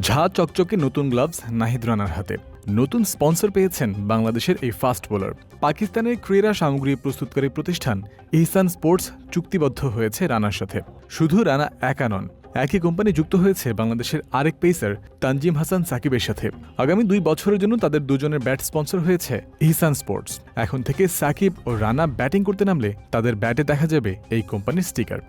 ঝা চকচকে নতুন গ্লাভস নাহিদ রানার হাতে। নতুন স্পন্সর পেয়েছেন বাংলাদেশের এই ফাস্ট বোলার পাকিস্তানের ক্রীড়া সামগ্রী প্রস্তুতকারী প্রতিষ্ঠান ইহসান স্পোর্টস চুক্তিবদ্ধ হয়েছে রানার সাথে। শুধু রানা একা নন, একই কোম্পানি যুক্ত হয়েছে বাংলাদেশের আরেক পেসার তানজিম হাসান সাকিবের সাথে। আগামী দুই বছরের জন্য তাদের দুজনের ব্যাট স্পন্সর হয়েছে ইহসান স্পোর্টস এখন থেকে সাকিব ও রানা ব্যাটিং করতে নামলে তাদের ব্যাটে দেখা যাবে এই কোম্পানির স্টিকার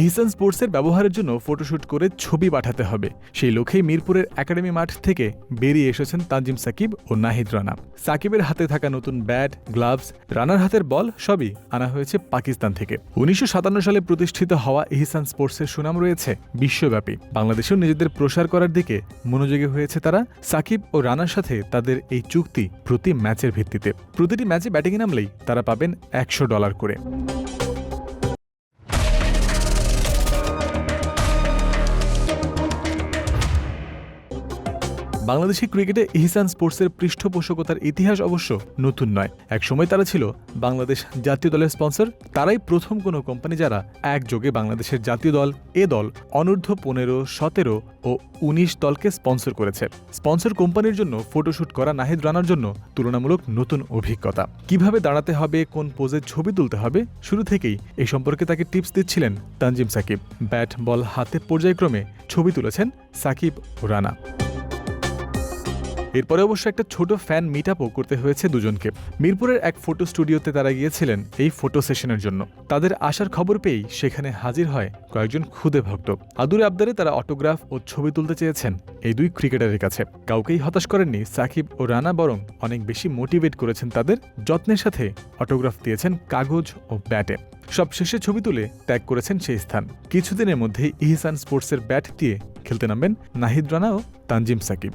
ইহসান স্পোর্টসের ব্যবহারের জন্য ফটোশ্যুট করে ছবি পাঠাতে হবে। সেই লক্ষ্যেই মিরপুরের একাডেমি মাঠ থেকে বেরিয়ে এসেছেন তানজিম সাকিব ও নাহিদ রানা। সাকিবের হাতে থাকা নতুন ব্যাট গ্লাভস রানার হাতের বল সবই আনা হয়েছে পাকিস্তান থেকে। উনিশশো সাতান্ন সালে প্রতিষ্ঠিত হওয়া ইহসান স্পোর্টসের সুনাম রয়েছে বিশ্বব্যাপী। বাংলাদেশেও নিজেদের প্রসার করার দিকে মনোযোগী হয়েছে তারা। সাকিব ও রানার সাথে তাদের এই চুক্তি প্রতি ম্যাচের ভিত্তিতে। প্রতিটি ম্যাচে ব্যাটিংয়ে নামলেই তারা পাবেন একশো ডলার করে। বাংলাদেশি ক্রিকেটে ইহসান স্পোর্টসের পৃষ্ঠপোষকতার ইতিহাস অবশ্য নতুন নয়। একসময় তারা ছিল বাংলাদেশ জাতীয় দলের স্পন্সর। তারাই প্রথম কোনো কোম্পানি যারা একযোগে বাংলাদেশের জাতীয় দল, এ দল, অনূর্ধ্ব পনেরো, সতেরো ও উনিশ দলকে স্পন্সর করেছে। স্পন্সর কোম্পানির জন্য ফটোশুট করা নাহিদ রানার জন্য তুলনামূলক নতুন অভিজ্ঞতা। কীভাবে দাঁড়াতে হবে, কোন পোজে ছবি তুলতে হবে, শুরু থেকেই এই সম্পর্কে তাকে টিপস দিচ্ছিলেন তানজিম সাকিব। ব্যাট বল হাতে পর্যায়ক্রমে ছবি তুলেছেন সাকিব ও রানা। এরপরে অবশ্য একটা ছোট ফ্যান মিট করতে হয়েছে দুজনকে। মিরপুরের এক ফটো স্টুডিওতে তারা গিয়েছিলেন এই ফটো সেশনের জন্য। তাদের আসার খবর পেয়েই সেখানে হাজির হয় কয়েকজন ক্ষুদে ভক্ত। আদুরে আবদারে তারা অটোগ্রাফ ও ছবি তুলতে চেয়েছেন এই দুই ক্রিকেটারের কাছে। কাউকেই হতাশ করেননি সাকিব ও রানা, বরং অনেক বেশি মোটিভেট করেছেন তাদের যত্নের সাথে অটোগ্রাফ দিয়েছেন কাগজ ও ব্যাটে। সবশেষে ছবি তুলে ত্যাগ করেছেন সেই স্থান। কিছুদিনের মধ্যেই ইহসান স্পোর্টসের ব্যাট দিয়ে খেলতে নামবেন নাহিদ রানা ও তানজিম সাকিব।